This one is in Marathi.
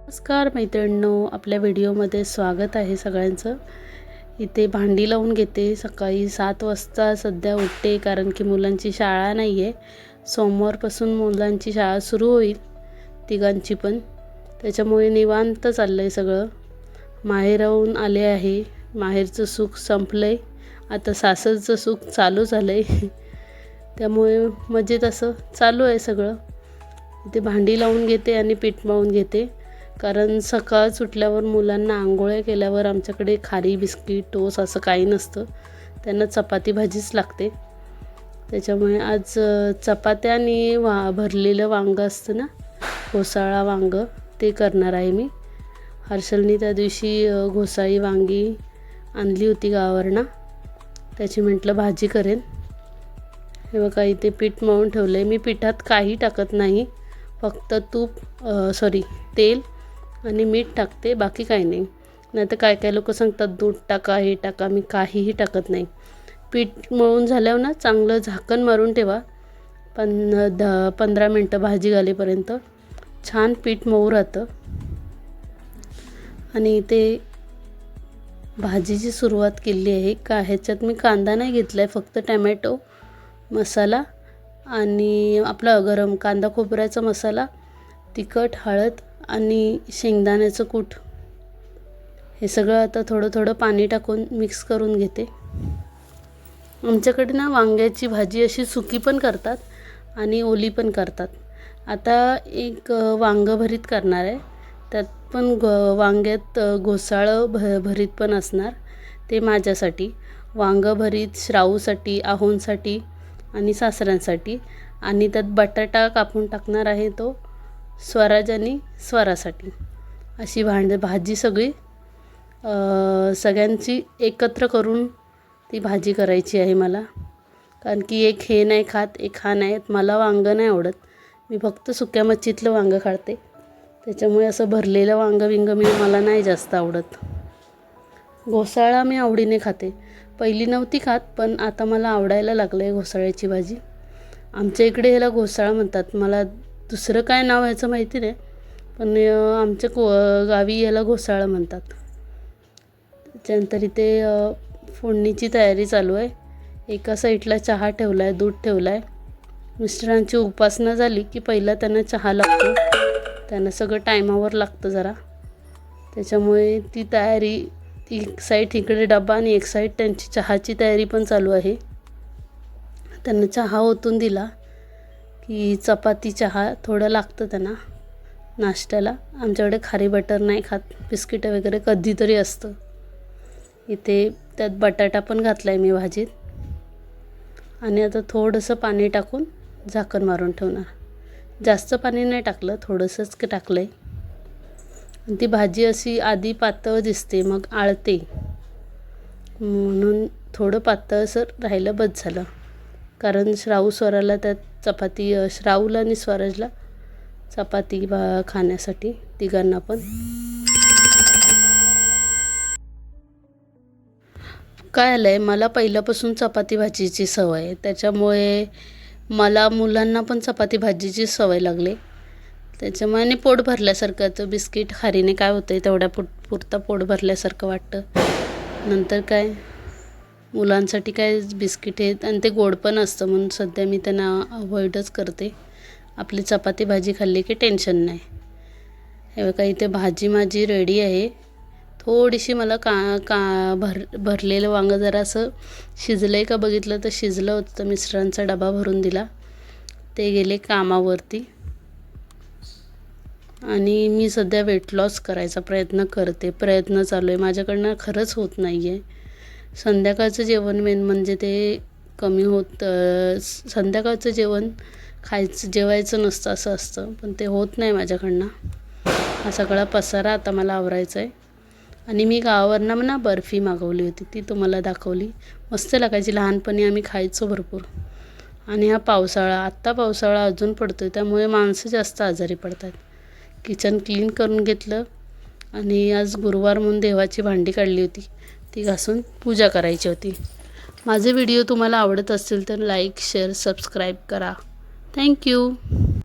नमस्कार मैत्रिणींनो आपल्या व्हिडिओमध्ये स्वागत आहे सगळ्यांचं. इथे भांडी लावून घेते. सकाळी सात वाजता सध्या उठते कारण की मुलांची शाळा नाही आहे सोमवारपासून मुलांची शाळा सुरू होईल तिघांची पण. त्याच्यामुळे निवांत चाललं आहे सगळं माहेराहून आले आहे. माहेरचं सुख संपलं आहे आता सासरचं सुख चालू झालं आहे त्यामुळे मजेत असं चालू आहे सगळं. इथे भांडी लावून घेते आणि पीठ मावून घेते. कारण सकाळ सुटल्यावर मुलांना आंघोळ्या केल्यावर आमच्याकडे खारी बिस्किट टोस असं काही नसतं. त्यांना चपाती भाजीच लागते. त्याच्यामुळे आज चपात्याने चपात्या आणि वा भरलेलं वांगं असतं ना घोसाळा वांगं ते करणार आहे मी. हर्षलनी त्या दिवशी घोसाळी वांगी आणली होती गावावरनं. त्याची म्हटलं भाजी करेन. हे बघा इथे पीठ मळून ठेवलं आहे मी पिठात काही टाकत नाही. फक्त तूप सॉरी तेल आणि मीठ टाकते बाकी काही नाही. नाही तर काय काय लोक सांगतात दूध टाका हे टाका मी काहीही टाकत नाही. पीठ मळून झाल्यावर ना चांगलं झाकण मारून ठेवा. पण द पंधरा मिनटं भाजी घालेपर्यंत छान पीठ मऊ राहतं. आणि ते भाजीची सुरुवात केली आहे. का ह्याच्यात मी कांदा नाही घेतला आहे फक्त टॅमॅटो मसाला आणि आपला गरम कांदा खोबऱ्याचा मसाला तिखट हळद आणि शेंगदाण्याचं कूट. हे सगळं आता थोडं थोडं पाणी टाकून मिक्स करून घेते. आमच्याकडे ना वांग्याची भाजी अशी सुकी पण करतात आणि ओली पण करतात. आता एक वांगं भरीत करणार आहे. त्यात पण ग वांग्यात घोसाळं भ भरीत पण असणार. ते माझ्यासाठी. वांगं भरीत श्राऊसाठी आहोंसाठी आणि सासऱ्यांसाठी. आणि त्यात बटाटा कापून टाकणार आहे तो. स्वराज आणि स्वरासाठी. अशी भांड भाजी सगळी सगळ्यांची एकत्र करून ती भाजी करायची आहे मला. कारण की एक हे नाही खात एक हा नाही मला वांगं नाही आवडत. मी फक्त सुक्या मच्छीतलं वांगं खाते. त्याच्यामुळे असं भरलेलं वांगं विंगं मी मला नाही जास्त आवडत. घोसाळा मी आवडीने खाते. पहिली नव्हती खात पण आता मला आवडायला लागलं आहे घोसाळ्याची भाजी. आमच्या इकडे ह्याला घोसाळा म्हणतात. मला दुसरं काय नाव ह्याचं माहिती नाही पण आमच्या को गावी याला घोसाळा म्हणतात. त्याच्यानंतर इथे फोडणीची तयारी चालू आहे. एका साईडला चहा ठेवला आहे दूध ठेवला आहे मिस्टरांची उपासना झाली की पहिला त्यांना चहा लागतो. त्यांना सगळं टायमावर लागतं जरा. त्याच्यामुळे ती तयारी ती एक साईड इकडे डबा आणि एक साईड त्यांची चहाची तयारी पण चालू आहे. त्यांना चहा ओतून दिला. की चपाती चहा थोडं लागतं त्यांना नाश्त्याला. आमच्याकडे खारी बटर नाही खात बिस्किटं वगैरे कधीतरी असतं. इथे त्यात बटाटा पण घातला आहे मी भाजीत. आणि आता थोडंसं पाणी टाकून झाकण मारून ठेवणार. जास्त पाणी नाही टाकलं थोडंसंच टाकलं आहे आणि ती भाजी अशी आधी पातळ दिसते मग आळते. म्हणून थोडं पातळसर राहिलं बस झालं. कारण श्राऊ स्वराला त्यात चपाती अ, श्राऊला आणि स्वराजला चपाती भा खाण्यासाठी तिघांना पण. काय आलं आहे मला पहिल्यापासून चपाती भाजीची सवय आहे. त्याच्यामुळे मला मुलांना पण चपाती भाजीची सवय लागली. त्याच्यामुळे आणि पोट भरल्यासारखं तर बिस्किट खारीने काय होतं आहे तेवढ्या पुट पुरता पोट भरल्यासारखं वाटतं. नंतर काय? मुलांसाठी काय बिस्किट आहेत आणि ते गोड पण असतं म्हणून सध्या मी त्यांना अवॉइडच करते. आपली चपाती भाजी खाल्ली की टेन्शन नाही. हे बघा इथे भाजी माझी रेडी आहे. थोडीशी मला का का भर भरलेलं वांगं जरा असं शिजलं आहे का बघितलं तर शिजलं होतं. तर मिस्टरांचा डबा भरून दिला. ते गेले कामावरती. आणि मी सध्या वेट लॉस करायचा प्रयत्न करते. प्रयत्न चालू आहे. माझ्याकडनं खरंच होत नाही आहे संध्याकाळचं जेवण मेन म्हणजे ते कमी होत संध्याकाळचं जेवण खायचं जेवायचं नसतं असं असतं. पण ते होत नाही माझ्याकडनं. हा सगळा पसारा आता मला आवरायचा आहे आणि मी गावावरनं ना बर्फी मागवली होती. ती तुम्हाला दाखवली. मस्त लागायची. लहानपणी आम्ही खायचो भरपूर. आणि हा पावसाळा आत्ता पावसाळा अजून पडतो आहे त्यामुळे माणसं जास्त आजारी पडतात. किचन क्लीन करून घेतलं. आणि आज गुरुवार म्हणून देवाची भांडी काढली होती. ती घासून पूजा करायची होती. माझे व्हिडिओ तुम्हाला आवडत असतील तर लाईक शेअर सबस्क्राईब करा. Thank you